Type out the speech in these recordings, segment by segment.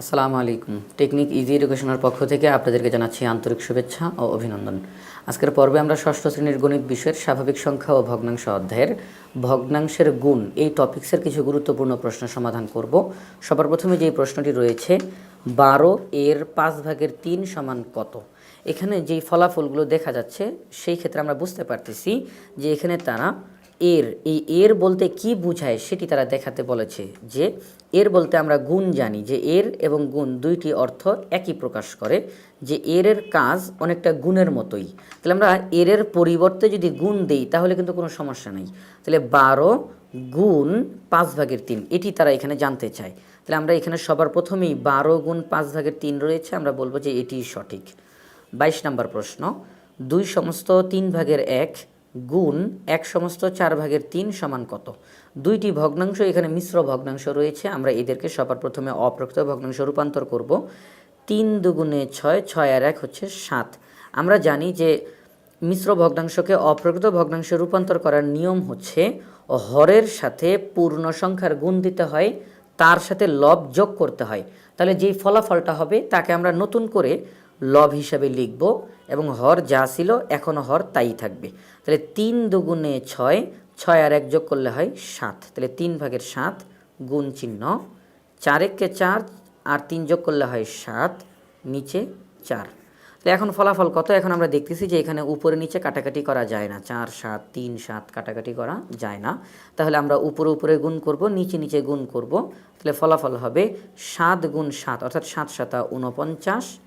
আসসালামু আলাইকুম। Technique easy এডুকেশনের পক্ষ থেকে আপনাদেরকে জানাচ্ছি আন্তরিক শুভেচ্ছা ও অভিনন্দন। আজকের পর্বে আমরা ষষ্ঠ শ্রেণির গণিত বিষয়ের স্বাভাবিক সংখ্যা ও ভগ্নাংশ অধ্যায়ের ভগ্নাংশের গুণ এই টপিক্সের কিছু গুরুত্বপূর্ণ প্রশ্ন সমাধান করব। সবার প্রথমে যে প্রশ্নটি রয়েছে, বারো এর পাঁচ ভাগের তিন সমান কত? এখানে যেই ফলাফলগুলো দেখা যাচ্ছে, সেই ক্ষেত্রে আমরা বুঝতে পারতেছি যে এখানে তারা এর, এই এর বলতে কি বোঝায় সেটি তারা দেখাতে বলেছে যে এর বলতে আমরা গুণ জানি, যে এর এবং গুণ দুইটি অর্থ একই প্রকাশ করে, যে এর এর কাজ অনেকটা গুণের মতোই। তাহলে আমরা এর এর পরিবর্তে যদি গুণ দেই, তাহলে কিন্তু কোনো সমস্যা নেই। তাহলে বারো গুণ পাঁচ ভাগের তিন, এটি তারা এখানে জানতে চায়। তাহলে আমরা এখানে সবার প্রথমেই বারো গুণ পাঁচ ভাগের তিন রয়েছে, আমরা বলব যে এটি সঠিক। বাইশ নম্বর প্রশ্ন, দুই সমস্ত তিন ভাগের এক গুণ এক সমস্ত চার ভাগের তিন সমান কত? দুইটি ভগ্নাংশ, এখানে মিশ্র ভগ্নাংশ রয়েছে, আমরা এদেরকে সবার প্রথমে অপ্রকৃত ভগ্নাংশ রূপান্তর করব। তিন দুগুণে ছয় ছয় আর এক হচ্ছে সাত। আমরা জানি যে মিশ্র ভগ্নাংশকে অপ্রকৃত ভগ্নাংশে রূপান্তর করার নিয়ম হচ্ছে হরের সাথে পূর্ণ সংখ্যার গুণ দিতে হয়, তার সাথে লব যোগ করতে হয়। তাহলে যেই ফলাফলটা হবে, তাকে আমরা নতুন করে লব হিসাবে লিখব এবং হর যা ছিল এখনও হর তাই থাকবে। তাহলে তিন দুগুণে ছয় ছয় আর এক যোগ করলে হয় সাত। তাহলে তিন ভাগের সাত গুণ চিহ্ন চারেককে চার আর তিন যোগ করলে হয় সাত, নিচে চার। তাহলে এখন ফলাফল কত? এখন আমরা দেখতেছি যে এখানে উপরে নিচে কাটাকাটি করা যায় না। চার, সাত, তিন, সাত কাটাকাটি করা যায় না। তাহলে আমরা উপরে উপরে গুণ করব, নিচে নিচে গুণ করব। তাহলে ফলাফল হবে সাত গুণ সাত, অর্থাৎ সাত সাতা উনপঞ্চাশ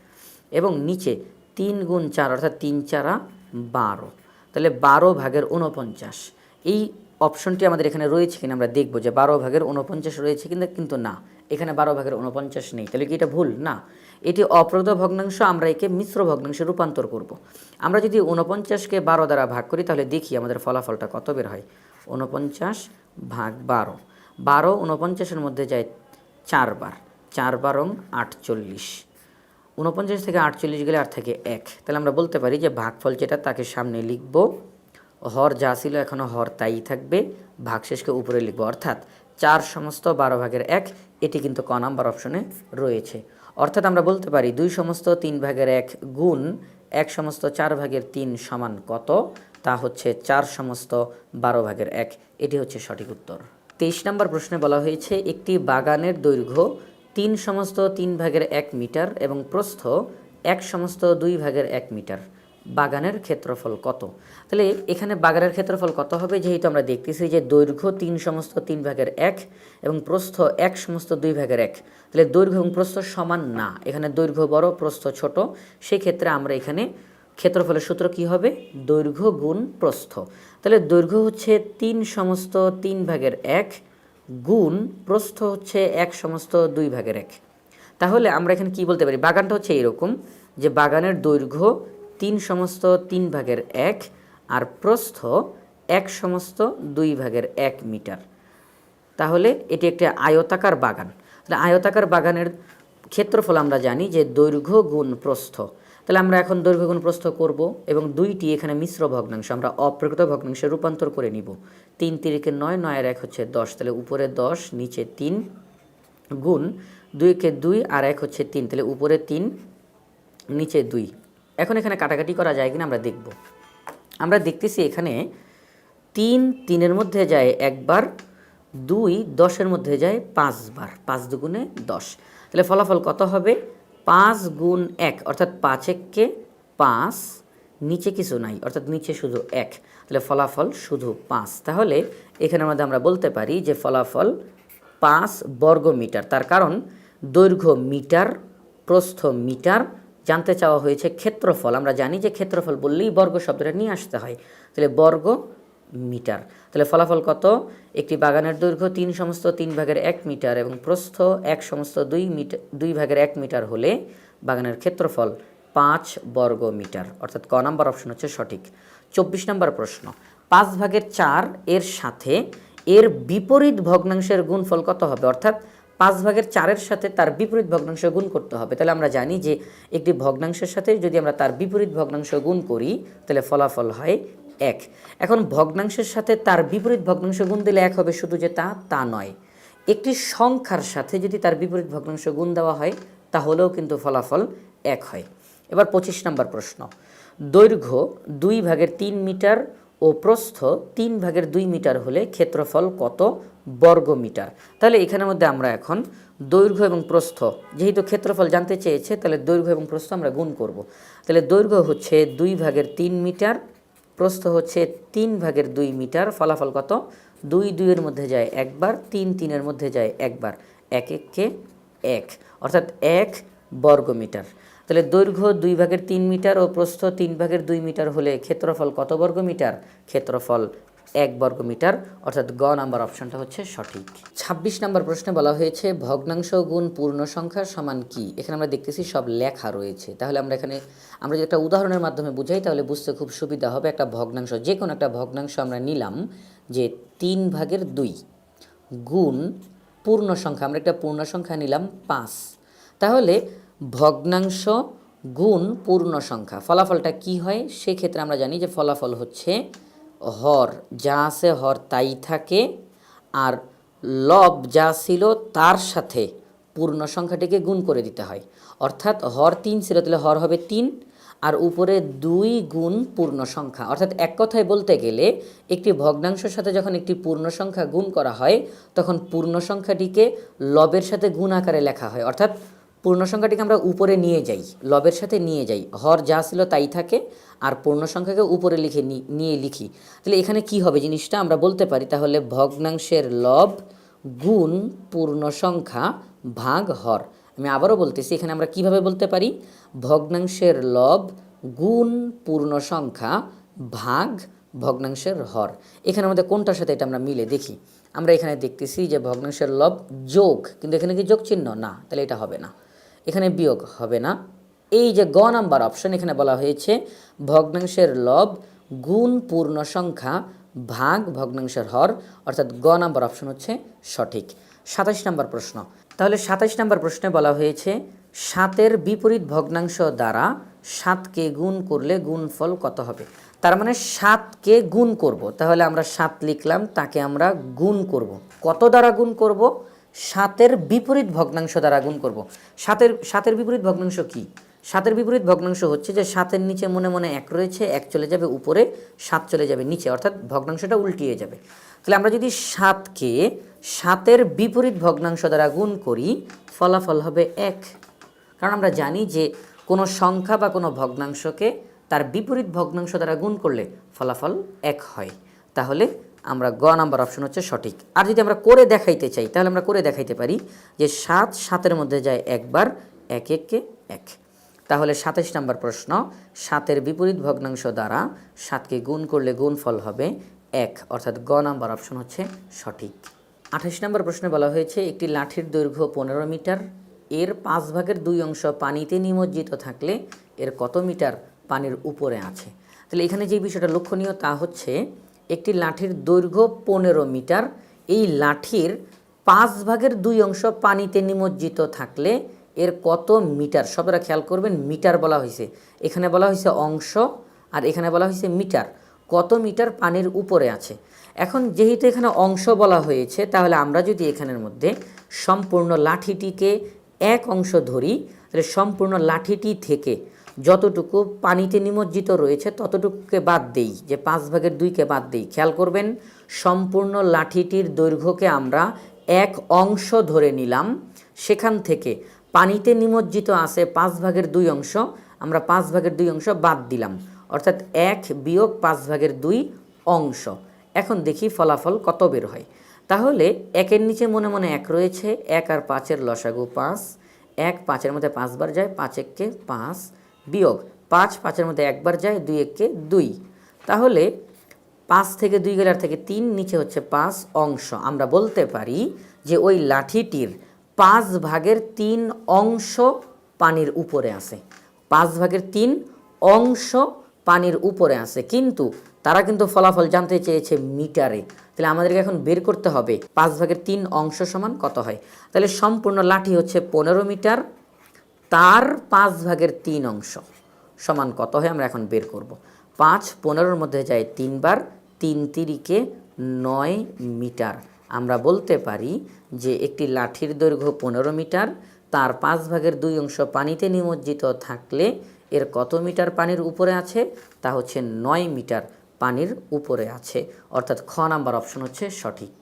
এবং নিচে তিন গুণ চার, অর্থাৎ তিন চারা বারো। তাহলে বারো ভাগের উনপঞ্চাশ এই অপশনটি আমাদের এখানে রয়েছে কিনা আমরা দেখব যে বারো ভাগের উনপঞ্চাশ রয়েছে কিন্তু কিন্তু না। এখানে বারো ভাগের উনপঞ্চাশ নেই। তাহলে কি এটা ভুল? না। এটি অপ্রকৃত ভগ্নাংশ, আমরা একে মিশ্র ভগ্নাংশে রূপান্তর করব। আমরা যদি উনপঞ্চাশকে বারো দ্বারা ভাগ করি, তাহলে দেখি আমাদের ফলাফলটা কত বের হয়। উনপঞ্চাশ ভাগ বারো। বারো উনপঞ্চাশের মধ্যে যায় চারবার। চার বারং আটচল্লিশ। উনপঞ্চাশ থেকে আটচল্লিশ গেলে আর থাকে এক। তাহলে আমরা বলতে পারি যে ভাগফল যেটা, তাকে সামনে লিখব। হর যা ছিল এখনও হর তাই থাকবে। ভাগশেষকে উপরে লিখব। অর্থাৎ চার সমস্ত বারো ভাগের এক, এটি কিন্তু ক নাম্বার অপশনে রয়েছে। অর্থাৎ আমরা বলতে পারি দুই সমস্ত তিন ভাগের এক গুণ এক সমস্ত চার ভাগের তিন সমান কত? তা হচ্ছে চার সমস্ত বারো ভাগের এক। এটি হচ্ছে সঠিক উত্তর। তেইশ নম্বর প্রশ্নে বলা হয়েছে, একটি বাগানের দৈর্ঘ্য তিন সমস্ত তিন ভাগের এক মিটার এবং প্রস্থ এক সমস্ত দুই ভাগের এক মিটার। বাগানের ক্ষেত্রফল কত? তাহলে এখানে বাগানের ক্ষেত্রফল কত হবে? যেহেতু আমরা দেখতেছি যে দৈর্ঘ্য তিন সমস্ত তিন ভাগের এক এবং প্রস্থ এক সমস্ত দুই ভাগের এক। তাহলে দৈর্ঘ্য এবং প্রস্থ সমান না। এখানে দৈর্ঘ্য বড়, প্রস্থ ছোট। সেই ক্ষেত্রে আমরা এখানে ক্ষেত্রফলের সূত্র কি হবে? দৈর্ঘ্য গুণ প্রস্থ। তাহলে দৈর্ঘ্য হচ্ছে তিন সমস্ত তিন ভাগের এক গুণ প্রস্থ হচ্ছে এক সমস্ত দুই ভাগের এক। তাহলে আমরা এখানে কি বলতে পারি? বাগানটা হচ্ছে এরকম যে বাগানের দৈর্ঘ্য তিন সমস্ত তিন ভাগের এক আর প্রস্থ এক সমস্ত দুই ভাগের এক মিটার। তাহলে এটি একটি আয়তাকার বাগান। তাহলে আয়তাকার বাগানের ক্ষেত্রফল আমরা জানি যে দৈর্ঘ্য গুণ প্রস্থ। তাহলে আমরা এখন দৈর্ঘ্য গুণ প্রস্থ করব এবং দুইটি এখানে মিশ্র ভগ্নাংশ, আমরা অপ্রকৃত ভগ্নাংশে রূপান্তর করে নিব। তিন তিরিকে নয়, নয়ের এক হচ্ছে দশ, তাহলে উপরে দশ, নিচে তিন গুণ দুইকে দুই আর এক হচ্ছে তিন, তাহলে উপরে তিন, নিচে দুই। এখন এখানে কাটাকাটি করা যায় কিনা আমরা দেখব। আমরা দেখতেছি এখানে তিন তিনের মধ্যে যায় একবার, দুই দশের মধ্যে যায় পাঁচবার, পাঁচ দুগুণে দশ। তাহলে ফলাফল কত হবে? পাঁচ গুণ এক, অর্থাৎ পাঁচ এককে পাঁচ, নিচে কিছু নাই, অর্থাৎ নিচে শুধু এক। তাহলে ফলাফল শুধু পাঁচ। তাহলে এখানের মধ্যে আমরা বলতে পারি যে ফলাফল পাঁচ বর্গ মিটার। তার কারণ দৈর্ঘ্য মিটার, প্রস্থ মিটার জানতে চাওয়া হয়েছে ক্ষেত্রফল। আমরা জানি যে ক্ষেত্রফল বললেই বর্গ শব্দটা নিয়ে আসতে হয়। তাহলে বর্গ মিটার। তাহলে ফলাফল কত? একটি বাগানের দৈর্ঘ্য তিন সমস্ত তিন ভাগের এক মিটার এবং প্রস্থ এক সমস্ত দুই মিটার দুই ভাগের এক মিটার হলে বাগানের ক্ষেত্রফল পাঁচ বর্গ মিটার। অর্থাৎ ক নাম্বার অপশন হচ্ছে সঠিক। চব্বিশ নম্বর প্রশ্ন, পাঁচ ভাগের চার এর সাথে এর বিপরীত ভগ্নাংশের গুণফল কত হবে? অর্থাৎ পাঁচ ভাগের চারের সাথে তার বিপরীত ভগ্নাংশ গুণ করতে হবে। তাহলে আমরা জানি যে একটি ভগ্নাংশের সাথে যদি আমরা তার বিপরীত ভগ্নাংশ গুণ করি, তাহলে ফলাফল হয় এক। এখন ভগ্নাংশের সাথে তার বিপরীত ভগ্নাংশ গুণ দিলে এক হবে শুধু যে তা তা নয়। একটি সংখ্যার সাথে যদি তার বিপরীত ভগ্নাংশ গুণ দেওয়া হয়, তাহলেও কিন্তু ফলাফল এক হয়। এবার পঁচিশ নম্বর প্রশ্ন। দৈর্ঘ্য দুই ভাগের তিন মিটার ও প্রস্থ তিন ভাগের দুই মিটার হলে ক্ষেত্রফল কত? বর্গ মিটার। তাহলে এখানের মধ্যে আমরা এখন দৈর্ঘ্য এবং প্রস্থ, যেহেতু ক্ষেত্রফল জানতে চেয়েছে, তাহলে দৈর্ঘ্য এবং প্রস্থ আমরা গুণ করব। তাহলে দৈর্ঘ্য হচ্ছে দুই ভাগের তিন মিটার প্রস্থ হচ্ছে তিন ভাগের দুই মিটার, ফলাফল কত? দুই দুইয়ের মধ্যে যায় একবার, তিন তিনের মধ্যে যায় একবার। এক এককে এক, অর্থাৎ এক বর্গ মিটার তাহলে দৈর্ঘ্য দুই ভাগের তিন মিটার ও প্রস্থ তিন ভাগের দুই মিটার হলে ক্ষেত্রফল কত বর্গ মিটার ক্ষেত্রফল এক বর্গ মিটার অর্থাৎ গ নাম্বার অপশনটা হচ্ছে সঠিক। ২৬ নম্বর প্রশ্নে বলা হয়েছে, ভগ্নাংশ গুণ পূর্ণ সংখ্যা সমান কি? এখানে আমরা দেখতেছি সব লেখা রয়েছে। তাহলে আমরা এখানে, আমরা যদি একটা উদাহরণের মাধ্যমে বুঝাই, তাহলে বুঝতে খুব সুবিধা হবে একটা ভগ্নাংশ যে কোনো একটা ভগ্নাংশ আমরা নিলাম যে তিন ভাগের দুই গুণ পূর্ণ সংখ্যা, আমরা একটা পূর্ণ সংখ্যা নিলাম পাঁচ। তাহলে ভগ্নাংশ গুণ পূর্ণ সংখ্যা, ফলাফলটা কি হয়? সেক্ষেত্রে আমরা জানি যে ফলাফল হচ্ছে হর যা আছে হর তাই থাকে আর লব যা ছিল তার সাথে পূর্ণ সংখ্যাটিকে গুণ করে দিতে হয়। অর্থাৎ হর তিন ছিল, তাহলে হর হবে তিন আর উপরে দুই গুণ পূর্ণ সংখ্যা। অর্থাৎ এক কথায় বলতে গেলে একটি ভগ্নাংশের সাথে যখন একটি পূর্ণ সংখ্যা গুণ করা হয়, তখন পূর্ণ সংখ্যাটিকে লবের সাথে গুণ আকারে লেখা হয়। অর্থাৎ পূর্ণ সংখ্যাটিকে আমরা উপরে নিয়ে যাই, লবের সাথে নিয়ে যাই। হর যা ছিল তাই থাকে, আর পূর্ণ সংখ্যাকে উপরে লিখে নিয়ে লিখি। তাহলে এখানে কি হবে জিনিসটা আমরা বলতে পারি, তাহলে ভগ্নাংশের লব গুণ পূর্ণ সংখ্যা ভাগ হর। আমি আবারও বলতেছি, এখানে আমরা কীভাবে বলতে পারি? ভগ্নাংশের লব গুণ পূর্ণ সংখ্যা ভাগ ভগ্নাংশের হর। এখানে আমাদের কোনটার সাথে এটা আমরা মিলে দেখি। আমরা এখানে দেখতেছি যে ভগ্নাংশের লব যোগ, কিন্তু এখানে কি যোগ চিহ্ন না, তাহলে এটা হবে না। এখানে বিয়োগ হবে না। এই যে গ নাম্বার অপশন এখানে বলা হয়েছে, ভগ্নাংশের লব গুণ পূর্ণ সংখ্যা ভাগ ভগ্নাংশের হর, অর্থাৎ গ নাম্বার অপশন হচ্ছে সঠিক। সাতাশ নম্বর প্রশ্ন। তাহলে সাতাশ নম্বর প্রশ্নে বলা হয়েছে, সাতের বিপরীত ভগ্নাংশ দ্বারা সাতকে গুণ করলে গুণফল কত হবে? তার মানে সাতকে গুণ করব। তাহলে আমরা সাত লিখলাম, তাকে আমরা গুণ করব। কত দ্বারা গুণ করব? সাতের বিপরীত ভগ্নাংশ দ্বারা গুণ করব। সাতের সাতের বিপরীত ভগ্নাংশ কি? সাতের বিপরীত ভগ্নাংশ হচ্ছে যে সাতের নিচে মনে মনে এক রয়েছে, এক চলে যাবে, উপরে সাত চলে যাবে, নিচে, অর্থাৎ ভগ্নাংশটা উল্টিয়ে যাবে। তাহলে আমরা যদি সাতকে সাতের বিপরীত ভগ্নাংশ দ্বারা গুণ করি, ফলাফল হবে এক। কারণ আমরা জানি যে কোনো সংখ্যা বা কোনো ভগ্নাংশকে তার বিপরীত ভগ্নাংশ দ্বারা গুণ করলে ফলাফল এক হয়। তাহলে আমরা গ নাম্বার অপশন হচ্ছে সঠিক। আর যদি আমরা করে দেখাইতে চাই, তাহলে আমরা করে দেখাইতে পারি যে সাত, সাতের মধ্যে যায় একবার, এক এককে এক। তাহলে সাতাশ নাম্বার প্রশ্ন, সাতের বিপরীত ভগ্নাংশ দ্বারা সাতকে গুণ করলে গুণফল হবে এক, অর্থাৎ গ নাম্বার অপশন হচ্ছে সঠিক। আঠাশ নম্বর প্রশ্নে বলা হয়েছে, একটি লাঠির দৈর্ঘ্য পনেরো মিটার, এর পাঁচ ভাগের দুই অংশ পানিতে নিমজ্জিত থাকলে এর কত মিটার পানির উপরে আছে? তাহলে এখানে যে বিষয়টা লক্ষণীয় তা হচ্ছে একটি লাঠির দৈর্ঘ্য পনেরো মিটার। এই লাঠির পাঁচ ভাগের দুই অংশ পানিতে নিমজ্জিত থাকলে এর কত মিটার? সবেরা খেয়াল করবেন, মিটার বলা হয়েছে। এখানে বলা হয়েছে অংশ আর এখানে বলা হয়েছে মিটার। কত মিটার পানির উপরে আছে? এখন যেহেতু এখানে অংশ বলা হয়েছে, তাহলে আমরা যদি এখানের মধ্যে সম্পূর্ণ লাঠিটিকে এক অংশ ধরি, তাহলে সম্পূর্ণ লাঠিটি থেকে যতটুকু পানিতে নিমজ্জিত রয়েছে, ততটুকুকে বাদ দেই, যে পাঁচ ভাগের দুইকে বাদ দেই। খেয়াল করবেন, সম্পূর্ণ লাঠিটির দৈর্ঘ্যকে আমরা এক অংশ ধরে নিলাম। সেখান থেকে পানিতে নিমজ্জিত আছে পাঁচ ভাগের দুই অংশ, আমরা পাঁচ ভাগের দুই অংশ বাদ দিলাম। অর্থাৎ এক বিয়োগ পাঁচ ভাগের দুই অংশ। এখন দেখি ফলাফল কত বের হয়। তাহলে একের নিচে মনে মনে এক রয়েছে, এক আর পাঁচের লসাগু পাঁচ, এক পাঁচের মধ্যে পাঁচবার যায়, পাঁচ এককে পাঁচ। বিয়োগ পাঁচ, পাঁচের মধ্যে একবার যায়, দুই এককে দুই। তাহলে পাঁচ থেকে দুই গেলার থেকে তিন, নিচে হচ্ছে পাঁচ অংশ। আমরা বলতে পারি যে ওই লাঠিটির পাঁচ ভাগের তিন অংশ পানির উপরে আছে। পাঁচ ভাগের তিন অংশ পানির উপরে আছে। কিন্তু তারা কিন্তু ফলাফল জানতে চেয়েছে মিটারে। তাহলে আমাদেরকে এখন বের করতে হবে। পাঁচ ভাগের তিন অংশ সমান কত হয়? তাহলে সম্পূর্ণ লাঠি হচ্ছে পনেরো মিটার তার পাঁচ ভাগের তিন অংশ সমান কত হয় আমরা এখন বের করব। পাঁচ পনেরোর মধ্যে যায় তিনবার, তিন তিরিকে নয় মিটার। আমরা বলতে পারি যে একটি লাঠির দৈর্ঘ্য পনেরো মিটার, তার পাঁচ ভাগের দুই অংশ পানিতে নিমজ্জিত থাকলে এর কত মিটার পানির উপরে আছে? তা হচ্ছে নয় মিটার পানির উপরে আছে। অর্থাৎ খ নাম্বার অপশন হচ্ছে সঠিক।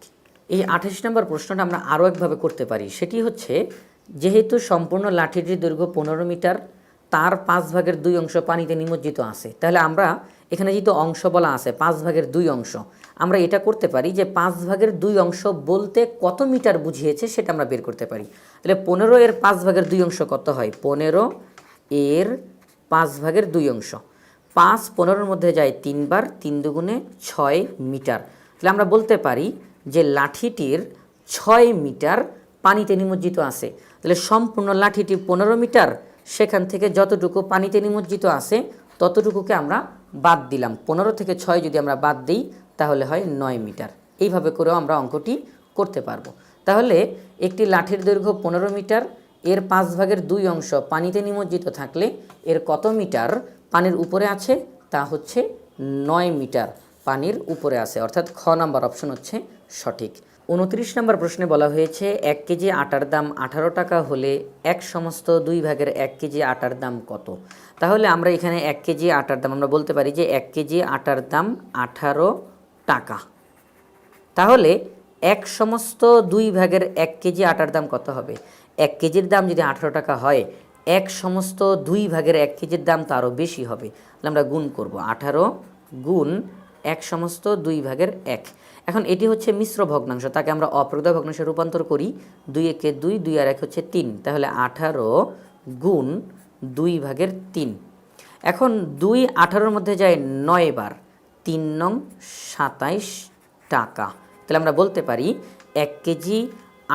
এই আঠাশ নম্বর প্রশ্নটা আমরা আরও একভাবে করতে পারি। সেটি হচ্ছে যেহেতু সম্পূর্ণ লাঠিটির দৈর্ঘ্য পনেরো মিটার, তার পাঁচ ভাগের দুই অংশ পানিতে নিমজ্জিত আছে। তাহলে আমরা এখানে যেহেতু অংশ বলা আছে, পাঁচ ভাগের দুই অংশ, আমরা এটা করতে পারি যে পাঁচ ভাগের দুই অংশ বলতে কত মিটার বুঝিয়েছে সেটা আমরা বের করতে পারি। তাহলে পনেরো এর পাঁচ ভাগের দুই অংশ কত হয়? পনেরো এর পাঁচ ভাগের দুই অংশ। পাঁচ পনেরোর মধ্যে যায় তিনবার, তিন দুগুণে ছয় মিটার। তাহলে আমরা বলতে পারি যে লাঠিটির ছয় মিটার পানিতে নিমজ্জিত আছে। তাহলে সম্পূর্ণ লাঠিটি পনেরো মিটার, সেখান থেকে যতটুকু পানিতে নিমজ্জিত আছে, ততটুকুকে আমরা বাদ দিলাম। পনেরো থেকে ছয় যদি আমরা বাদ দিই, তাহলে হয় নয় মিটার। এইভাবে করেও আমরা অঙ্কটি করতে পারব। তাহলে একটি লাঠির দৈর্ঘ্য পনেরো মিটার, এর পাঁচ ভাগের দুই অংশ পানিতে নিমজ্জিত থাকলে এর কত মিটার পানির উপরে আছে? তা হচ্ছে নয় মিটার পানির উপরে আছে। অর্থাৎ খ নাম্বার অপশন হচ্ছে সঠিক। উনত্রিশ নম্বর প্রশ্নে বলা হয়েছে, এক কেজি আটার দাম আঠারো টাকা হলে এক সমস্ত দুই ভাগের এক কেজি আটার দাম কত? তাহলে আমরা এখানে এক কেজি আটার দাম, আমরা বলতে পারি যে এক কেজি আটার দাম আঠারো টাকা। তাহলে এক সমস্ত দুই ভাগের এক কেজি আটার দাম কত হবে? এক কেজির দাম যদি আঠারো টাকা হয়, এক সমস্ত দুই ভাগের এক কেজির দাম তো আরও বেশি হবে। তাহলে আমরা গুণ করব, আঠারো গুণ এক সমস্ত দুই ভাগের এক। এখন এটি হচ্ছে মিশ্র ভগ্নাংশ, তাকে আমরা অপ্রকৃত ভগ্নাংশে রূপান্তর করি। দুই একে দুই দুই আর এক হচ্ছে তিন, তাহলে আঠারো গুণ দুই ভাগের তিন। এখন দুই আঠারোর মধ্যে যায় নয় বার, তিন নং সাতাইশ টাকা। তাহলে আমরা বলতে পারি এক কেজি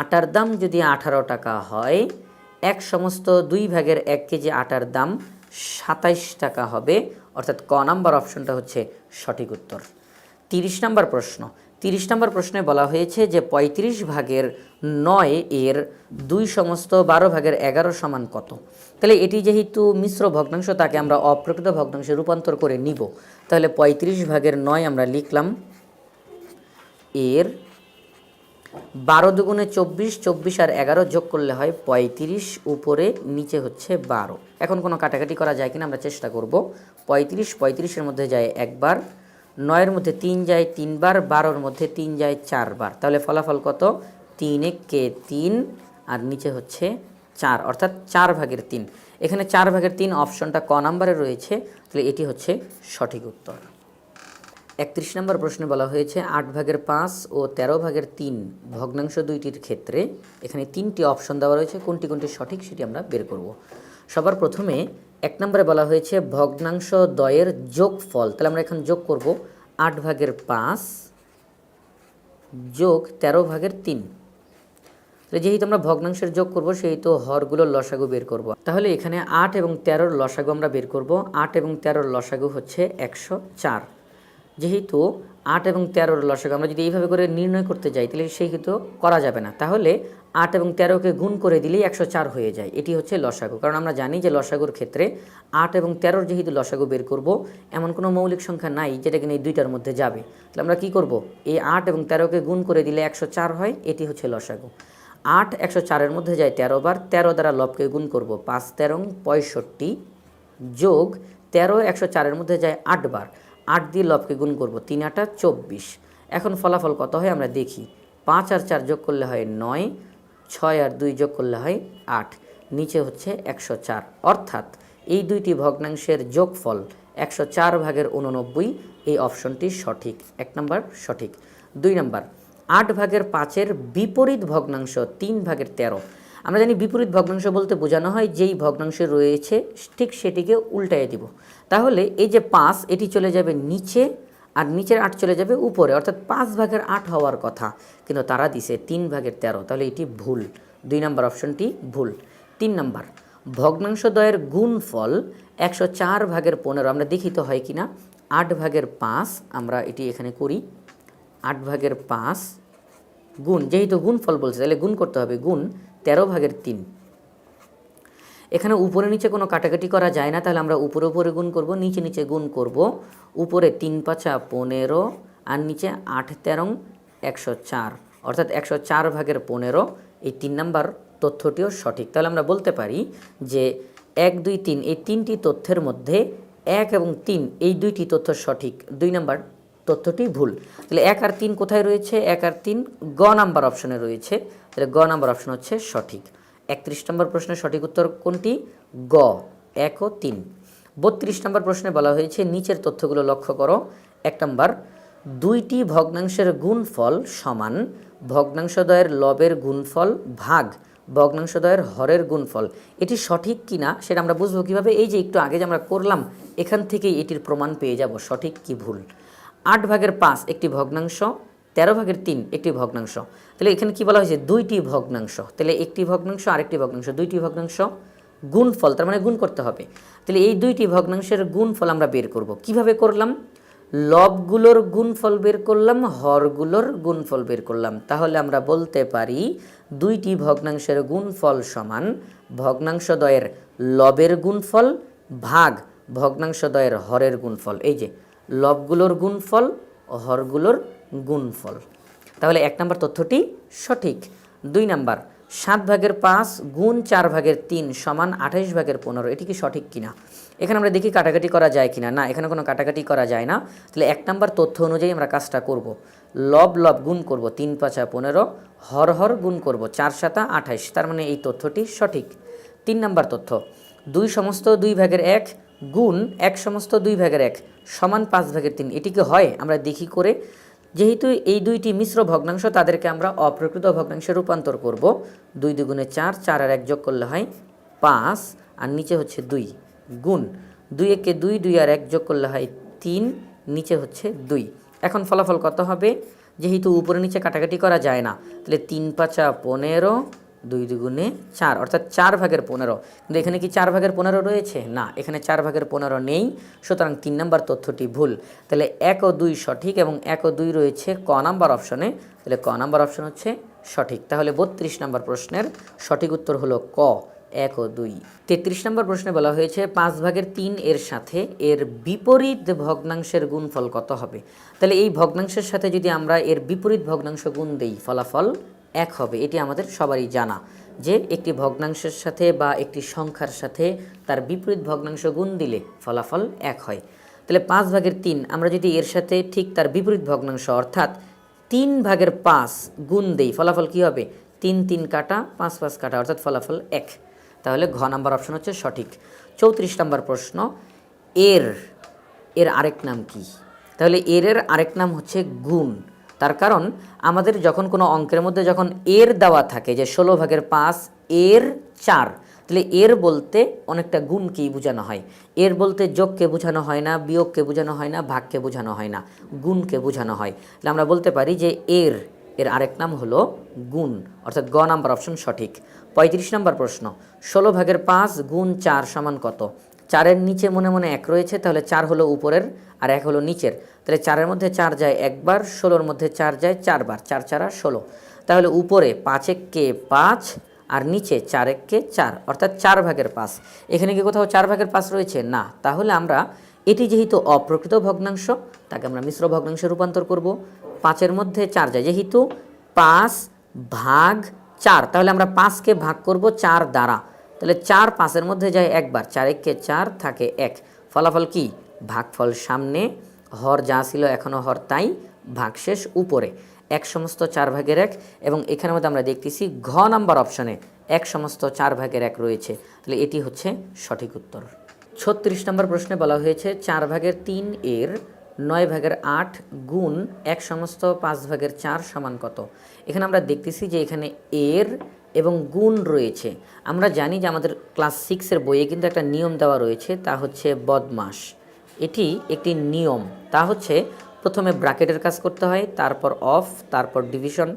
আটার দাম যদি আঠারো টাকা হয়, এক সমস্ত দুই ভাগের এক কেজি আটার দাম সাতাইশ টাকা হবে। অর্থাৎ ক নাম্বার অপশনটা হচ্ছে সঠিক উত্তর। তিরিশ নাম্বার প্রশ্ন তিরিশ নম্বর প্রশ্নে বলা হয়েছে যে পঁয়ত্রিশ ভাগের নয় এর দুই সমস্ত বারো ভাগের এগারো সমান কত? তাহলে এটি যেহেতু মিশ্র ভগ্নাংশ, তাকে আমরা অপ্রকৃত ভগ্নাংশে রূপান্তর করে নিব। তাহলে পঁয়ত্রিশ ভাগের নয় আমরা লিখলাম এর বারো দুগুণে চব্বিশ চব্বিশ আর এগারো যোগ করলে হয় পঁয়ত্রিশ, উপরে নিচে হচ্ছে বারো। এখন কোনো কাটাকাটি করা যায় কিনা আমরা চেষ্টা করব। পঁয়ত্রিশ, পঁয়ত্রিশের মধ্যে যায় একবার নয়ের মধ্যে তিন যায় তিনবার, বারোর মধ্যে তিন যায় চারবার। তাহলে ফলাফল কত? তিন কে তিন আর নিচে হচ্ছে চার, অর্থাৎ চার ভাগের তিন। এখানে চার ভাগের তিন অপশনটা ক নাম্বারে রয়েছে, তাহলে এটি হচ্ছে সঠিক উত্তর। একত্রিশ নম্বর প্রশ্নে বলা হয়েছে, আট ভাগের পাঁচ ও তেরো ভাগের তিন ভগ্নাংশ দুইটির ক্ষেত্রে এখানে তিনটি অপশন দেওয়া রয়েছে, কোনটি কোনটি সঠিক সেটি আমরা বের করব। সবার প্রথমে এক নম্বরে বলা হয়েছে ভগ্নাংশ দয়ের যোগফল। তাহলে আমরা এখন যোগ করব আট ভাগের পাঁচ যোগ তেরো ভাগের তিন। তাহলে যেহেতু আমরা ভগ্নাংশের যোগ করব, সেহেতু হরগুলোর লসাগু বের করব। তাহলে এখানে আট এবং তেরোর লসাগু আমরা বের করব। আট এবং তেরোর লসাগু হচ্ছে একশো চার। যেহেতু আট এবং তেরোর লসাগু আমরা যদি এইভাবে করে নির্ণয় করতে যাই, তাহলে সেই কিন্তু করা যাবে না। তাহলে আট এবং তেরোকে গুণ করে দিলেই একশো চার হয়ে যায়। এটি হচ্ছে লসাগু। কারণ আমরা জানি যে লসাগুর ক্ষেত্রে আট এবং তেরোর যেহেতু লসাগু বের করব, এমন কোনো মৌলিক সংখ্যা নাই যেটা কিনা এই দুইটার মধ্যে যাবে। তাহলে আমরা কি করব? এই আট এবং তেরোকে গুণ করে দিলে একশো চার হয়, এটি হচ্ছে লসাগু। আট একশো চারের মধ্যে যায় তেরো বার, তেরো দ্বারা লবকে গুণ করব পাঁচ তেরো পঁয়ষট্টি যোগ তেরো একশো চারের মধ্যে যায় আটবার আট দিয়ে লবকে গুণ করব, তিন আটা চব্বিশ। এখন ফলাফল কত হয় আমরা দেখি, পাঁচ আর চার যোগ করলে হয় নয়, ছয় আর দুই যোগ করলে হয় আট, নিচে হচ্ছে একশো চার। অর্থাৎ এই দুইটি ভগ্নাংশের যোগফল একশো চার ভাগের উননব্বই এই অপশনটি সঠিক। এক নম্বর সঠিক। দুই নম্বর, আট ভাগের পাঁচের বিপরীত ভগ্নাংশ তিন ভাগের তেরো আমরা জানি বিপরীত ভগ্নাংশ বলতে বোঝানো হয় যেই ভগ্নাংশ রয়েছে, ঠিক সেটিকে উল্টাইয়ে দিব। তাহলে এই যে পাঁচ, এটি চলে যাবে নিচে আর নিচের আট চলে যাবে উপরে। অর্থাৎ পাঁচ ভাগের আট হওয়ার কথা, কিন্তু তারা দিছে তিন ভাগের তেরো। তাহলে এটি ভুল। দুই নম্বর অপশনটি ভুল। তিন নম্বর, ভগ্নাংশ দ্বয়ের গুণফল একশো চার ভাগের পনেরো। আমরা দেখি তো হয় কিনা? আট ভাগের পাঁচ, আমরা এটি এখানে করি। আট ভাগের পাঁচ গুণ, যেহেতু গুণ ফল বলছে, তাহলে গুণ করতে হবে। গুণ তেরো ভাগের তিন। এখানে উপরে নিচে কোনো কাটাকাটি করা যায় না, তাহলে আমরা উপরে উপরে গুণ করব, নিচে নিচে গুণ করব। উপরে তিন পাঁচা পনেরো, আর নিচে আট তেরো একশো চার। অর্থাৎ একশো চার ভাগের পনেরো, এই তিন নাম্বার তথ্যটিও সঠিক। তাহলে আমরা বলতে পারি যে এক, দুই, তিন, এই তিনটি তথ্যের মধ্যে এক এবং তিন, এই দুইটি তথ্য সঠিক। দুই নাম্বার তথ্যটি ভুল। তাহলে এক আর তিন কোথায় রয়েছে? এক আর তিন গ নাম্বার অপশনে রয়েছে। তাহলে গ নাম্বার অপশন হচ্ছে সঠিক। একত্রিশ নম্বর প্রশ্নের সঠিক উত্তর কোনটি? গ, এক ও তিন। বত্রিশ নম্বর প্রশ্নে বলা হয়েছে, নিচের তথ্যগুলো লক্ষ্য করো। এক নম্বর, দুইটি ভগ্নাংশের গুণফল সমান ভগ্নাংশদ্বয়ের লবের গুণফল ভাগ ভগ্নাংশদ্বয়ের হরের গুণফল। এটি সঠিক কিনা সেটা আমরা বুঝব কীভাবে? এই যে একটু আগে যে আমরা করলাম, এখান থেকেই এটির প্রমাণ পেয়ে যাব, সঠিক কি ভুল। আট ভাগের পাঁচ একটি ভগ্নাংশ, তেরো ভাগের তিন একটি ভগ্নাংশ। তাহলে এখানে কি বলা হয়েছে? দুইটি ভগ্নাংশ। তাহলে একটি ভগ্নাংশ, আরেকটি ভগ্নাংশ, দুইটি ভগ্নাংশ গুণফল, তার মানে গুণ করতে হবে। তাহলে এই দুইটি ভগ্নাংশের গুণফল আমরা বের করব। কীভাবে করলাম? লবগুলোর গুণফল বের করলাম, হরগুলোর গুণফল বের করলাম। তাহলে আমরা বলতে পারি দুইটি ভগ্নাংশের গুণফল সমান ভগ্নাংশদ্বয়ের লবের গুণফল ভাগ ভগ্নাংশদ্বয়ের হরের গুণফল। এই যে লবগুলোর গুণফল ও হরগুলোর গুণফল। তাহলে এক নম্বর তথ্যটি সঠিক। দুই নাম্বার, সাত ভাগের পাঁচ গুণ চার ভাগের তিন সমান আঠাইশ ভাগের পনেরো। এটি কি সঠিক কিনা? এখানে আমরা দেখি কাটাকাটি করা যায় কিনা। না, এখানে কোনো কাটাকাটি করা যায় না। তাহলে এক নাম্বার তথ্য অনুযায়ী আমরা কাজটা করব। লব লব গুণ করব তিন পাঁচা পনেরো, হর হর গুণ করব চার সাতা আঠাইশ তার মানে এই তথ্যটি সঠিক। তিন নাম্বার তথ্য, দুই সমস্ত দুই ভাগের এক গুণ এক সমস্ত দুই ভাগের এক সমান পাঁচ ভাগের তিন। এটিকে হয়? আমরা দেখি করে। যেহেতু এই দুইটি মিশ্র ভগ্নাংশ তাদেরকে আমরা অপ্রকৃত ভগ্নাংশে রূপান্তর করব, দুই দুগুণে চার চার আর এক যোগ করলে হয় পাঁচ, আর নিচে হচ্ছে দুই গুণ। দুই একে দুই দুই আর এক যোগ করলে হয় তিন, নিচে হচ্ছে দুই। এখন ফলাফল কত হবে? যেহেতু উপরে নিচে কাটাকাটি করা যায় না, তাহলে তিন পাঁচা পনেরো দুই দুগুণে চার, অর্থাৎ চার ভাগের পনেরো। কিন্তু এখানে কি চার ভাগের পনেরো রয়েছে? না, এখানে চার ভাগের পনেরো নেই, সুতরাং তিন নম্বর তথ্যটি ভুল। তাহলে এক ও দুই সঠিক এবং এক ও দুই রয়েছে ক নাম্বার অপশনে। তাহলে ক নাম্বার অপশন হচ্ছে সঠিক। তাহলে বত্রিশ নম্বর প্রশ্নের সঠিক উত্তর হলো ক, এক ও দুই। তেত্রিশ নম্বর প্রশ্নে বলা হয়েছে পাঁচ ভাগের তিন এর সাথে এর বিপরীত ভগ্নাংশের গুণফল কত হবে? তাহলে এই ভগ্নাংশের সাথে যদি আমরা এর বিপরীত ভগ্নাংশ গুণ দেই, ফলাফল এক হবে, এটি আমাদের সবারই জানা যে একটি ভগ্নাংশের সাথে বা একটি সংখ্যার সাথে তার বিপরীত ভগ্নাংশ গুণ দিলে ফলাফল এক হয়। তাহলে পাঁচ ভাগের তিন, আমরা যদি এর সাথে ঠিক তার বিপরীত ভগ্নাংশ অর্থাৎ তিন ভাগের পাঁচ গুণ দেই, ফলাফল কি হবে? তিন তিন কাটা, পাঁচ পাঁচ কাটা, অর্থাৎ ফলাফল এক। তাহলে ঘ নাম্বার অপশন হচ্ছে সঠিক। চৌত্রিশ নম্বর প্রশ্ন, এর এর আরেক নাম কি? তাহলে এর এর আরেক নাম হচ্ছে গুণ। তার কারণ আমাদের যখন কোনো অঙ্কের মধ্যে যখন এর দেওয়া থাকে যে ষোলো ভাগের পাঁচ, এর চার, তাহলে এর বলতে অনেকটা গুণকেই বোঝানো হয়। এর বলতে যোগকে বোঝানো হয় না, বিয়োগকে বোঝানো হয় না, ভাগকে বোঝানো হয় না, গুণকে বোঝানো হয়। তাহলে আমরা বলতে পারি যে এর এর আরেক নাম হলো গুণ, অর্থাৎ গ নাম্বার অপশন সঠিক। পঁয়ত্রিশ নম্বর প্রশ্ন, ষোলো ভাগের পাঁচ গুণ চার সমান কত? চারের নিচে মনে মনে এক রয়েছে, তাহলে চার হলো উপরের আর এক হলো নিচের। তাহলে চারের মধ্যে চার যায় একবার, ষোলোর মধ্যে চার যায় চারবার, চার চারা ষোলো। তাহলে উপরে পাঁচ এককে পাঁচ আর নিচে চার এককে চার, অর্থাৎ চার ভাগের পাঁচ। এখানে কি কোথাও চার ভাগের পাঁচ রয়েছে? না। তাহলে আমরা এটি যেহেতু অপ্রকৃত ভগ্নাংশ, তাকে আমরা মিশ্র ভগ্নাংশে রূপান্তর করব। পাঁচের মধ্যে চার যায়। যেহেতু পাঁচ ভাগ চার, তাহলে আমরা পাঁচকে ভাগ করব চার দ্বারা। তাহলে চার পাঁচের মধ্যে যায় একবার। চার এককে চার থাকে এক। ফলাফল কি? ভাগফল সামনে। হর যা ছিল এখনও হর তাই। ভাগশেষ উপরে। এক সমস্ত চার ভাগের এক এবং এখানের মধ্যে আমরা দেখতেছি ঘ নাম্বার অপশনে এক সমস্ত চার ভাগের এক রয়েছে। তাহলে এটি হচ্ছে সঠিক উত্তর। ছত্রিশ নম্বর প্রশ্নে বলা হয়েছে চার ভাগের তিন এর নয় ভাগের আট গুণ এক সমস্ত পাঁচ ভাগের চার সমান কত? এখানে আমরা দেখতেছি যে এখানে এর এবং গুণ রয়েছে। আমরা জানি যে আমাদের ক্লাস সিক্সের বইয়ে কিন্তু একটা নিয়ম দেওয়া রয়েছে, তা হচ্ছে বদমাস। এটি একটি নিয়ম। তা হচ্ছে প্রথমে ব্র্যাকেটের কাজ করতে হয়, তারপর অফ, তারপর ডিভিশন,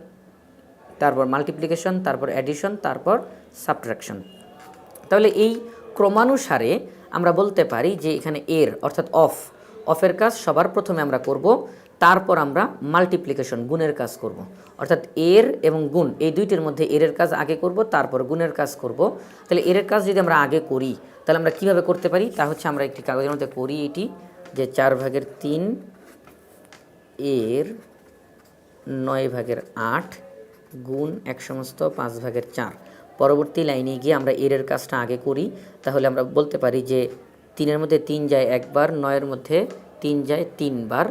তারপর মাল্টিপ্লিকেশন, তারপর অ্যাডিশন, তারপর সাবট্রাকশন। তাহলে এই ক্রমানুসারে আমরা বলতে পারি যে এখানে এর, অর্থাৎ অফ, অফের কাজ সবার প্রথমে আমরা করব। তারপর আমরা মাল্টিপ্লিকেশন গুণের কাজ করব। অর্থাৎ এর এবং গুণ, এই দুইটির মধ্যে এরের কাজ আগে করব, তারপর গুণের কাজ করব। তাহলে এরের কাজ যদি আমরা আগে করি, তাহলে আমরা কীভাবে করতে পারি? তা হচ্ছে আমরা একটি কাগজের মধ্যে করি এটি, যে চার ভাগের তিন এর নয় ভাগের আট গুণ এক সমস্ত পাঁচ ভাগের চার। পরবর্তী লাইনে গিয়ে আমরা এর এর কাজটা আগে করি, তাহলে আমরা বলতে পারি যে তিনের মধ্যে তিন যায় একবার, নয়ের মধ্যে তিন যায় তিনবার।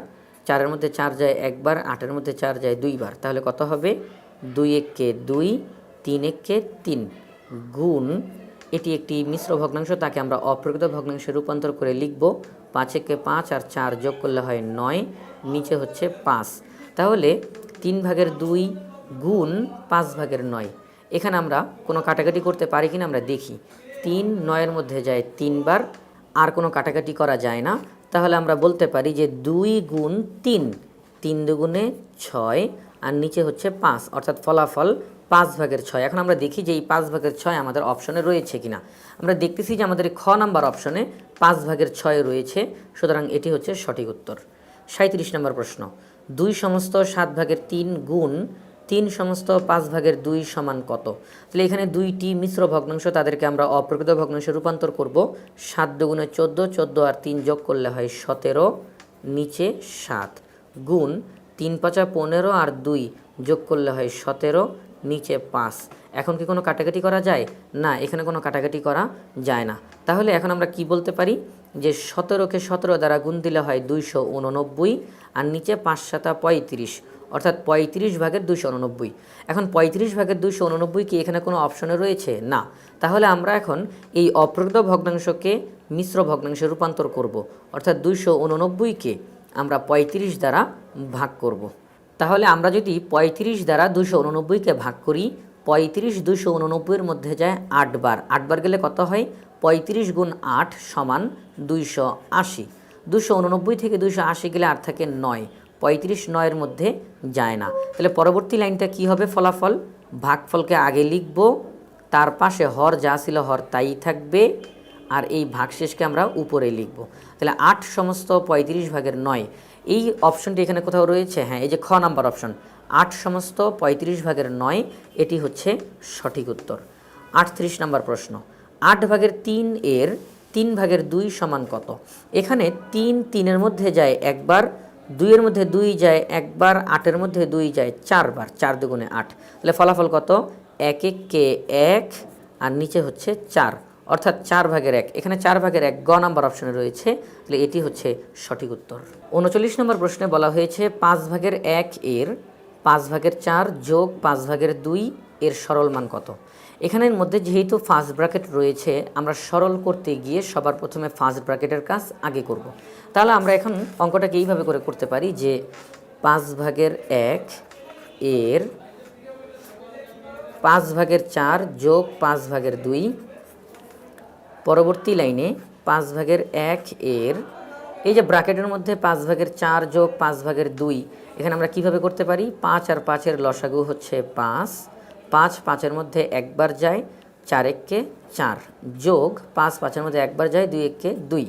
চারের মধ্যে চার যায় একবার, আটের মধ্যে চার যায় দুইবার। তাহলে কত হবে? দুই এককে দুই, তিন এককে তিন। গুণ, এটি একটি মিশ্র ভগ্নাংশ, তাকে আমরা অপ্রকৃত ভগ্নাংশে রূপান্তর করে লিখব। পাঁচ একে পাঁচ আর চার যোগ করলে হয় নয়, নিচে হচ্ছে পাঁচ। তাহলে তিন ভাগের দুই গুণ পাঁচ ভাগের নয়। এখানে আমরা কোনো কাটাকাটি করতে পারি কিনা আমরা দেখি। তিন, নয়ের মধ্যে যায় তিনবার, আর কোনো কাটাকাটি করা যায় না। তাহলে আমরা বলতে পারি যে দুই গুণ তিন তিন দুগুণে ছয় আর নিচে হচ্ছে পাঁচ, অর্থাৎ ফলাফল পাঁচ ভাগের ছয়। এখন আমরা দেখি যে এই পাঁচ ভাগের ছয় আমাদের অপশনে রয়েছে কিনা। আমরা দেখতেছি যে আমাদের খ নাম্বার অপশনে পাঁচ ভাগের ছয় রয়েছে, সুতরাং এটি হচ্ছে সঠিক উত্তর। সাঁত্রিশ নম্বর প্রশ্ন। দুই সমস্ত সাত ভাগের তিন গুণ তিন সমস্ত পাঁচ ভাগের দুই সমান কত? তাহলে এখানে দুইটি মিশ্র ভগ্নাংশ তাদেরকে আমরা অপ্রকৃত ভগ্নাংশে রূপান্তর করব। সাত দুগুণে চোদ্দ চোদ্দ আর তিন যোগ করলে হয় সতেরো, নিচে সাত। গুণ তিন পাঁচা পনেরো আর দুই যোগ করলে হয় সতেরো, নিচে পাঁচ। এখন কি কোনো কাটাকাটি করা যায়? না, এখানে কোনো কাটাকাটি করা যায় না। তাহলে এখন আমরা কি বলতে পারি? যে সতেরোকে সতেরো দ্বারা গুণ দিলে হয় দুইশো উননব্বই আর নিচে পাঁচ সাতা পঁয়ত্রিশ। অর্থাৎ পঁয়ত্রিশ ভাগের দুশো উননব্বই। এখন পঁয়ত্রিশ ভাগের দুশো উননব্বই কি এখানে কোনো অপশনে রয়েছে? না। তাহলে আমরা এখন এই অপ্রকৃত ভগ্নাংশকে মিশ্র ভগ্নাংশে রূপান্তর করব। অর্থাৎ দুশো উননব্বইকে আমরা পঁয়ত্রিশ দ্বারা ভাগ করব। তাহলে আমরা যদি পঁয়ত্রিশ দ্বারা দুশো উননব্বইকে ভাগ করি, পঁয়ত্রিশ দুশো উননব্বইয়ের মধ্যে যায় আটবার আটবার গেলে কত হয়? পঁয়ত্রিশ গুণ আট সমান দুইশো আশি। দুশো উননব্বই থেকে দুশো আশি গেলে আর থাকে নয়। পঁয়ত্রিশ নয়ের মধ্যে যায় না। তাহলে পরবর্তী লাইনটা কি হবে ফলাফল? ভাগফলকে আগে লিখব, তার পাশে হর যা ছিল হর তাই থাকবে, আর এই ভাগশেষকে আমরা উপরে লিখব। তাহলে আট সমস্ত পঁয়ত্রিশ ভাগের নয়, এই অপশনটি এখানে কোথাও রয়েছে? হ্যাঁ এই যে খ নাম্বার অপশন। আট সমস্ত পঁয়ত্রিশ ভাগের নয়, এটি হচ্ছে সঠিক উত্তর। আটত্রিশ নম্বর প্রশ্ন। আট ভাগের তিন এর তিন ভাগের দুই সমান কত? এখানে তিন তিনের মধ্যে যায় একবার দুইয়ের মধ্যে দুই যায়, একবার আটের মধ্যে দুই যায়, চারবার, চার দুগুণে আট। তাহলে ফলাফল কত? এক এক, কে, এক, আর নিচে হচ্ছে চার। অর্থাৎ চার ভাগের এক। এখানে চার ভাগের এক গ নাম্বার অপশনে রয়েছে। তাহলে এটি হচ্ছে সঠিক উত্তর। উনচল্লিশ নম্বর প্রশ্নে বলা হয়েছে, পাঁচ ভাগের এক এর পাঁচ ভাগের চার যোগ পাঁচ ভাগের দুই, এর সরল মান কত? এখানের মধ্যে যেহেতু ফার্স্ট ব্র্যাকেট রয়েছে, আমরা সরল করতে গিয়ে সবার প্রথমে ফার্স্ট ব্র্যাকেটের কাজ আগে করব। তাহলে আমরা এখন অঙ্কটাকে এইভাবে করে করতে পারি যে পাঁচ ভাগের এক এর পাঁচ ভাগের চার যোগ পাঁচ ভাগের দুই। পরবর্তী লাইনে পাঁচ ভাগের এক এর, এই যে ব্র্যাকেটের মধ্যে পাঁচ ভাগের চার যোগ পাঁচ ভাগের দুই, এখানে আমরা কীভাবে করতে পারি? পাঁচ আর পাঁচের লসাগু হচ্ছে পাঁচ। পাঁচ পাঁচের মধ্যে একবার যায়, চার এককে চার। যোগ পাঁচ পাঁচের মধ্যে একবার যায়, দুই এককে দুই।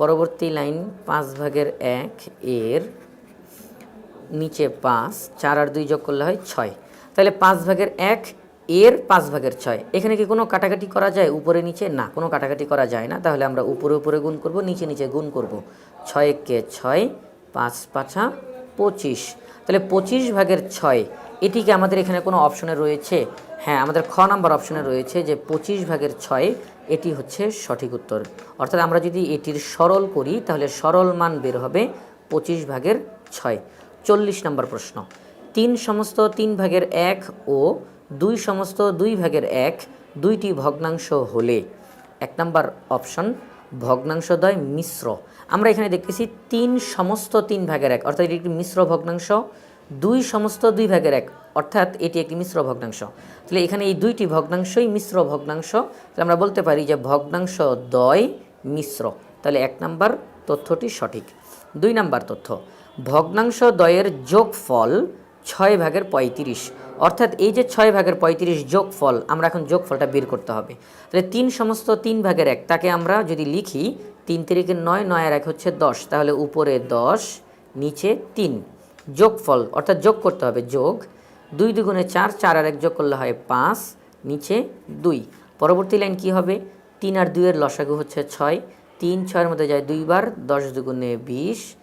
পরবর্তী লাইন পাঁচ ভাগের এক এর নিচে পাঁচ, চার আর দুই যোগ করলে হয় ছয়। তাহলে পাঁচ ভাগের এক এর পাঁচ ভাগের ছয়। এখানে কি কোনো কাটাকাটি করা যায়? উপরে নিচে? না, কোনো কাটাকাটি করা যায় না। তাহলে আমরা উপরে উপরে গুণ করব, নিচে নিচে গুণ করব। ছয় কে ছয়, পাঁচ পাঁচা পঁচিশ। তাহলে পঁচিশ ভাগের ছয় এটিকে আমাদের এখানে কোনো অপশনে রয়েছে হ্যাঁ আমাদের খ নাম্বার অপশনে রয়েছে যে পঁচিশ ভাগের ছয়, এটি হচ্ছে সঠিক উত্তর। অর্থাৎ আমরা যদি এটির সরল করি, তাহলে সরল মান বের হবে পঁচিশ ভাগের ছয়। চল্লিশ নম্বর প্রশ্ন। তিন সমস্ত তিন ভাগের এক ও দুই সমস্ত দুই ভাগের এক, দুইটি ভগ্নাংশ হলে, এক নম্বর অপশন ভগ্নাংশদ্বয় মিশ্র। আমরা এখানে দেখতেছি তিন সমস্ত তিন ভাগের এক, অর্থাৎ এটি একটি মিশ্র ভগ্নাংশ। দুই সমস্ত দুই ভাগের এক, অর্থাৎ এটি একটি মিশ্র ভগ্নাংশ। তাহলে এখানে এই দুইটি ভগ্নাংশই মিশ্র ভগ্নাংশ। তাহলে আমরা বলতে পারি যে ভগ্নাংশ দয় মিশ্র। তাহলে এক নাম্বার তথ্যটি সঠিক। দুই নাম্বার তথ্য, ভগ্নাংশ দয়ের যোগফল ছয় ভাগের পঁয়ত্রিশ। অর্থাৎ এই যে ছয় ভাগের পঁয়ত্রিশ যোগফল, আমরা এখন যোগফলটা বের করতে হবে। তাহলে তিন সমস্ত তিন ভাগের এক, তাকে আমরা যদি লিখি, তিন তারিখের নয় নয় আর এক হচ্ছে দশ, তাহলে উপরে দশ, নিচে তিন। যোগফল, অর্থাৎ যোগ করতে হবে, যোগ, দুই দুগুণে চার চার আর এক যোগ করলে হয় পাঁচ, নিচে দুই। পরবর্তী লাইন কি হবে? তিন আর দুইয়ের লসাগু হচ্ছে ছয়। তিন ছয়ের মধ্যে যায় দুইবার, দশ দুগুণে বিশ।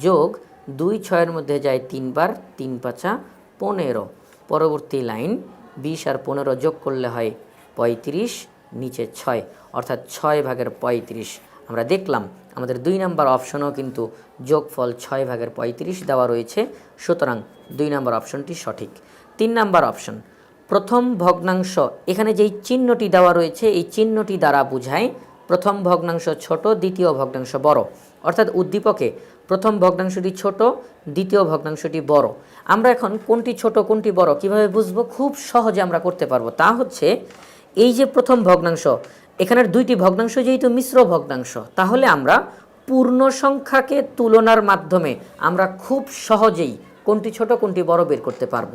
যোগ, দুই ছয়ের মধ্যে যায় তিনবার, তিন পাঁচা পনেরো। পরবর্তী লাইন, বিশ আর পনেরো যোগ করলে হয় পঁয়ত্রিশ, নিচে ছয়। অর্থাৎ ছয় ভাগের পঁয়ত্রিশ। আমরা দেখলাম আমাদের দুই নাম্বার অপশনও কিন্তু যোগফল ছয় ভাগের পঁয়ত্রিশ দেওয়া রয়েছে, সুতরাং দুই নাম্বার অপশনটি সঠিক। তিন নাম্বার অপশন, প্রথম ভগ্নাংশ, এখানে যেই চিহ্নটি দেওয়া রয়েছে, এই চিহ্নটি দ্বারা বোঝায় প্রথম ভগ্নাংশ ছোট, দ্বিতীয় ভগ্নাংশ বড়। অর্থাৎ উদ্দীপকে প্রথম ভগ্নাংশটি ছোট, দ্বিতীয় ভগ্নাংশটি বড়। আমরা এখন কোনটি ছোট, কোনটি বড় কীভাবে বুঝব? খুব সহজে আমরা করতে পারব। তা হচ্ছে, এই যে প্রথম ভগ্নাংশ এখানের দুইটি ভগ্নাংশ যেহেতু মিশ্র ভগ্নাংশ, তাহলে আমরা পূর্ণ সংখ্যাকে তুলনার মাধ্যমে আমরা খুব সহজেই কোনটি ছোট, কোনটি বড় বের করতে পারব।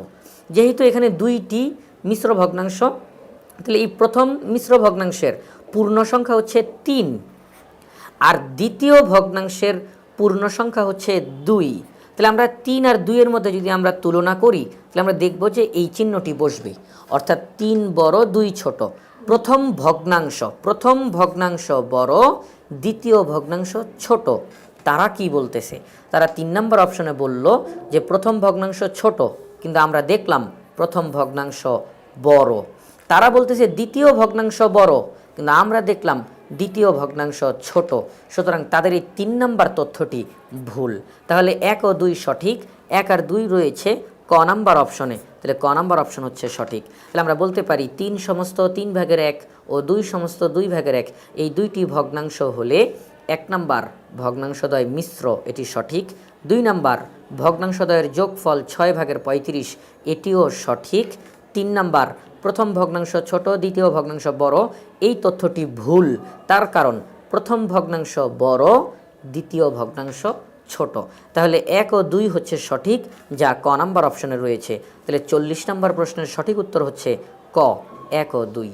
যেহেতু এখানে দুইটি মিশ্র ভগ্নাংশ, তাহলে এই প্রথম মিশ্র ভগ্নাংশের পূর্ণ সংখ্যা হচ্ছে তিন, আর দ্বিতীয় ভগ্নাংশের পূর্ণ সংখ্যা হচ্ছে দুই। তাহলে আমরা তিন আর দুইয়ের মধ্যে যদি আমরা তুলনা করি, তাহলে আমরা দেখব যে এই চিহ্নটি বসবে। অর্থাৎ তিন বড়, দুই ছোট। প্রথম ভগ্নাংশ প্রথম ভগ্নাংশ বড়, দ্বিতীয় ভগ্নাংশ ছোট। তারা কি বলতেছে? তারা তিন নম্বর অপশনে বলল যে প্রথম ভগ্নাংশ ছোট, কিন্তু আমরা দেখলাম প্রথম ভগ্নাংশ বড়। তারা বলতেছে দ্বিতীয় ভগ্নাংশ বড়, কিন্তু আমরা দেখলাম দ্বিতীয় ভগ্নাংশ ছোট। সুতরাং তাদের এই তিন নম্বর তথ্যটি ভুল। তাহলে এক ও দুই সঠিক, এক আর দুই রয়েছে ক নাম্বার অপশনে, তাহলে ক নাম্বার অপশন হচ্ছে সঠিক। তাহলে আমরা বলতে পারি তিন সমস্ত তিন ভাগের এক ও দুই সমস্ত দুই ভাগের এক, এই দুইটি ভগ্নাংশ হলে এক নাম্বার ভগ্নাংশদ্বয় মিশ্র, এটি সঠিক। দুই নাম্বার ভগ্নাংশদ্বয়ের যোগফল ছয় ভাগের পঁয়ত্রিশ, এটিও সঠিক। তিন নাম্বার প্রথম ভগ্নাংশ ছোট, দ্বিতীয় ভগ্নাংশ বড়, এই তথ্যটি ভুল। তার কারণ প্রথম ভগ্নাংশ বড়, দ্বিতীয় ভগ্নাংশ ছোট। তাহলে এক ও দুই হচ্ছে সঠিক, যা ক নাম্বার অপশনে রয়েছে। তাহলে চল্লিশ নম্বর প্রশ্নের সঠিক উত্তর হচ্ছে ক, এক ও দুই।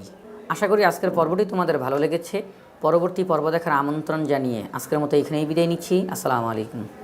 আশা করি আজকের পর্বটি তোমাদের ভালো লেগেছে। পরবর্তী পর্ব দেখার আমন্ত্রণ জানিয়ে আজকের মতো এখানেই বিদায় নিচ্ছি। আসসালামু আলাইকুম।